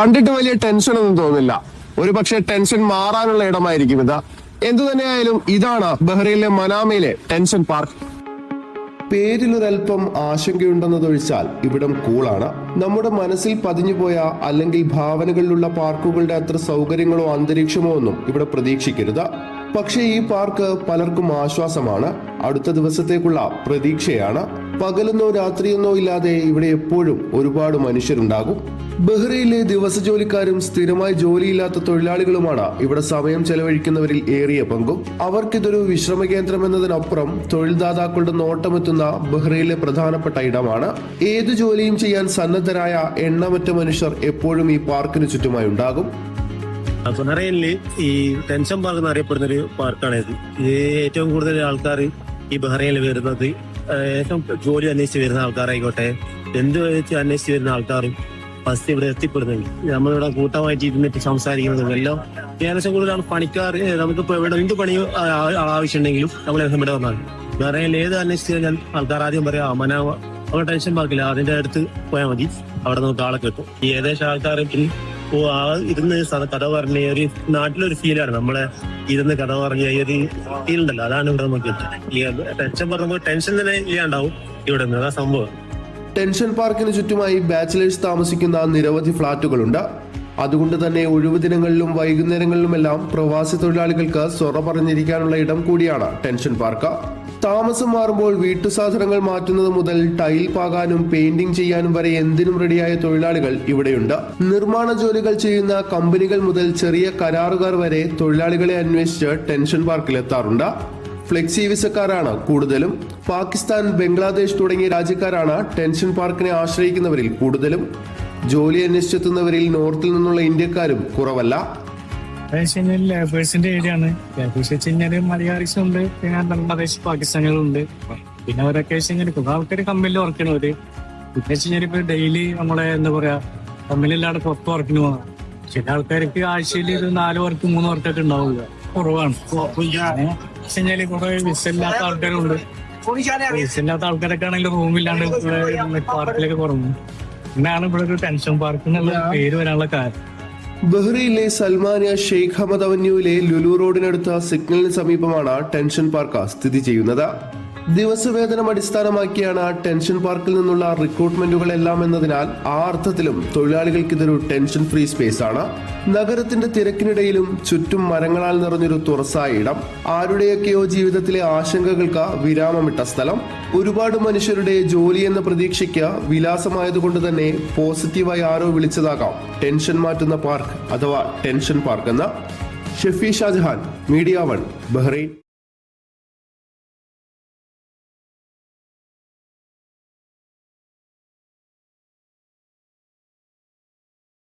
കണ്ടിട്ട് വലിയ ടെൻഷൻ ഒന്നും തോന്നില്ല. ഒരു പക്ഷേ ടെൻഷൻ മാറാനുള്ള ഇടമായിരിക്കും ഇത്. എന്തു തന്നെയായാലും ഇതാണ് ബഹ്റൈനിലെ മനാമയിലെ ടെൻഷൻ പാർക്ക് പേരിലൊരൽപ്പം ആശങ്കയുണ്ടെന്നതൊഴിച്ചാൽ ഇവിടം കൂളാണ്. നമ്മുടെ മനസ്സിൽ പതിഞ്ഞുപോയ അല്ലെങ്കിൽ ഭാവനകളിലുള്ള പാർക്കുകളുടെ അത്ര സൗകര്യങ്ങളോ അന്തരീക്ഷമോ ഒന്നും ഇവിടെ പ്രതീക്ഷിക്കരുത്. പക്ഷേ ഈ പാർക്ക് പലർക്കും ആശ്വാസമാണ്. അടുത്ത ദിവസത്തേക്കുള്ള പ്രതീക്ഷയാണ്. പകലെന്നോ രാത്രിയെന്നോ ഇല്ലാതെ ഇവിടെ എപ്പോഴും ഒരുപാട് മനുഷ്യരുണ്ടാകും. ബഹ്റയിലെ ദിവസ ജോലിക്കാരും സ്ഥിരമായി ജോലിയില്ലാത്ത തൊഴിലാളികളുമാണ് ഇവിടെ സമയം ചെലവഴിക്കുന്നവരിൽ ഏറിയ പങ്കും. അവർക്കിതൊരു വിശ്രമ കേന്ദ്രം എന്നതിനപ്പുറം തൊഴിൽദാതാക്കളുടെ നോട്ടമെത്തുന്ന ബഹ്റയിലെ പ്രധാനപ്പെട്ട ഇടമാണ്. ഏതു ജോലിയും ചെയ്യാൻ സന്നദ്ധരായ എണ്ണമറ്റ മനുഷ്യർ എപ്പോഴും ഈ പാർക്കിന് ചുറ്റുമായി ഉണ്ടാകും. ബഹ്റൈനിൽ ഈ ടെൻഷൻ പാർക്ക് എന്നറിയപ്പെടുന്ന ഒരു പാർക്കാണ് ഇത് ഇത് ഏറ്റവും കൂടുതൽ ആൾക്കാർ ഈ ബഹ്റൈനിൽ വരുന്നത് ഏറ്റവും ജോലി അന്വേഷിച്ച് വരുന്ന ആൾക്കാരായിക്കോട്ടെ എന്ത് വെച്ച് അന്വേഷിച്ച് വരുന്ന ആൾക്കാരും ഫസ്റ്റ് ഇവിടെ എത്തിപ്പെടുന്നുണ്ട്. നമ്മളിവിടെ കൂട്ടമായിട്ട് ഇരുന്നിട്ട് സംസാരിക്കുന്നതും എല്ലാം ഏകദേശം കൂടുതലാണ് പണിക്കാർ നമുക്കിപ്പോൾ നമുക്കിപ്പോ ഇവിടെ എന്ത് പണി ആവശ്യമുണ്ടെങ്കിലും നമ്മൾ ഇവിടെ വന്നാൽ ബഹ്റൈനിൽ ഏത് അന്വേഷിച്ച് കഴിഞ്ഞാൽ ആൾക്കാർ ആദ്യം പറയാം മനാവ മന അവിടെ ടെൻഷൻ പാർക്കില്ല അതിന്റെ അടുത്ത് പോയാൽ മതി അവിടെ നമുക്ക് ആളെ കിട്ടും. ഈ ഏകദേശം ആൾക്കാർ ഓ ആ ഇരുന്ന് കഥ പറഞ്ഞ ഒരു നാട്ടിലൊരു ഫീലാണ് നമ്മളെ ഇരുന്ന് കഥ പറഞ്ഞ ഈ ഒരു ഫീൽ ഉണ്ടല്ലോ. അതാണ് ഇവിടെ നമുക്ക് ടെൻഷൻ പറഞ്ഞപ്പോൾ ടെൻഷൻ തന്നെ ഇല്ലാണ്ടാവും ഇവിടെ നിന്ന്. അതാ സംഭവം. ടെൻഷൻ പാർക്കിന് ചുറ്റുമായി ബാച്ചിലേഴ്സ് താമസിക്കുന്ന നിരവധി ഫ്ളാറ്റുകളുണ്ട്. അതുകൊണ്ട് തന്നെ ഒഴിവു ദിനങ്ങളിലും വൈകുന്നേരങ്ങളിലുമെല്ലാം പ്രവാസി തൊഴിലാളികൾക്ക് സൊറ പറഞ്ഞിരിക്കാനുള്ള ഇടം കൂടിയാണ് ടെൻഷൻ പാർക്ക്. താമസം മാറുമ്പോൾ വീട്ടുസാധനങ്ങൾ മാറ്റുന്നത് മുതൽ ടൈൽ പാകാനും പെയിന്റിംഗ് ചെയ്യാനും വരെ എന്തിനും റെഡിയായ തൊഴിലാളികൾ ഇവിടെയുണ്ട്. നിർമ്മാണ ജോലികൾ ചെയ്യുന്ന കമ്പനികൾ മുതൽ ചെറിയ കരാറുകാർ വരെ തൊഴിലാളികളെ അന്വേഷിച്ച് ടെൻഷൻ പാർക്കിൽ എത്താറുണ്ട് ഫ്ലെക്സി വിസക്കാരാണ് കൂടുതലും. പാകിസ്ഥാൻ ബംഗ്ലാദേശ് തുടങ്ങിയ രാജ്യക്കാരാണ് ടെൻഷൻ പാർക്കിനെ ആശ്രയിക്കുന്നവരിൽ കൂടുതലും. ജോലി അന്വേഷിച്ചെത്തുന്നവരിൽ നോർത്തിൽ നിന്നുള്ള ഇന്ത്യക്കാരും കുറവല്ല. കഴിഞ്ഞാൽ ലേബേഴ്സിന്റെ ഏരിയ ആണ് ലേബേഴ്സ് വെച്ച് കഴിഞ്ഞാൽ മലയാളീസ് ഉണ്ട് പിന്നെ ബംഗ്ലാദേശ് പാകിസ്ഥാനികളുണ്ട്. പിന്നെ അവരൊക്കെ വെച്ച് കഴിഞ്ഞാൽ കുറെ ആൾക്കാർ കമ്പനിയിൽ വർക്ക് ചെയ്യണവര് പിന്നെ വെച്ച് കഴിഞ്ഞാൽ ഇപ്പൊ ഡെയിലി നമ്മളെ എന്താ പറയാ കമ്പനിയില്ലാതെ പുറത്ത് വർക്കിന് പോകണം ചില ആൾക്കാർക്ക് ആഴ്ചയിൽ ഇത് നാല് വർക്ക് മൂന്ന് വർക്കൊക്കെ ഉണ്ടാവില്ല കുറവാണ്. വെച്ച് കഴിഞ്ഞാൽ കുറെ വിസയില്ലാത്ത ആൾക്കാരുണ്ട്. വിസയില്ലാത്ത ആൾക്കാരൊക്കെ ആണെങ്കിൽ റൂമില്ലാണ്ട് പാർക്കിലൊക്കെ കുറവ് പിന്നെയാണ് ഇവിടെ ഒരു ടെൻഷൻ പാർക്ക് എന്നുള്ള പേര് വരാനുള്ള കാരണം. ബഹ്റയിലെ സൽമാനിയ ഷെയ്ഖ് അഹമ്മദ് അവന്യൂവിലെ ലുലു റോഡിനടുത്ത സിഗ്നലിന് സമീപമാണ് ടെൻഷൻ പാർക്ക് സ്ഥിതി ചെയ്യുന്നത്. ദിവസവേതനം അടിസ്ഥാനമാക്കിയാണ് ടെൻഷൻ പാർക്കിൽ നിന്നുള്ള റിക്രൂട്ട്മെന്റുകൾ എല്ലാം എന്നതിനാൽ ആ അർത്ഥത്തിലും തൊഴിലാളികൾക്ക് ഇതൊരു ടെൻഷൻ ഫ്രീ സ്പേസ് ആണ് നഗരത്തിന്റെ തിരക്കിനിടയിലും ചുറ്റും മരങ്ങളാൽ നിറഞ്ഞൊരു തുറസായ ഇടം. ആരുടെയൊക്കെയോ ജീവിതത്തിലെ ആശങ്കകൾക്ക് വിരാമമിട്ട സ്ഥലം. ഒരുപാട് മനുഷ്യരുടെ ജോലി എന്ന പ്രതീക്ഷയ്ക്ക് വിലാസമായതുകൊണ്ട് തന്നെ പോസിറ്റീവായി ആരോ വിളിച്ചതാകാം. ടെൻഷൻ മാറ്റുന്ന പാർക്ക് അഥവാ ടെൻഷൻ പാർക്ക് എന്ന. Shefi Shajahan media one Bahrain.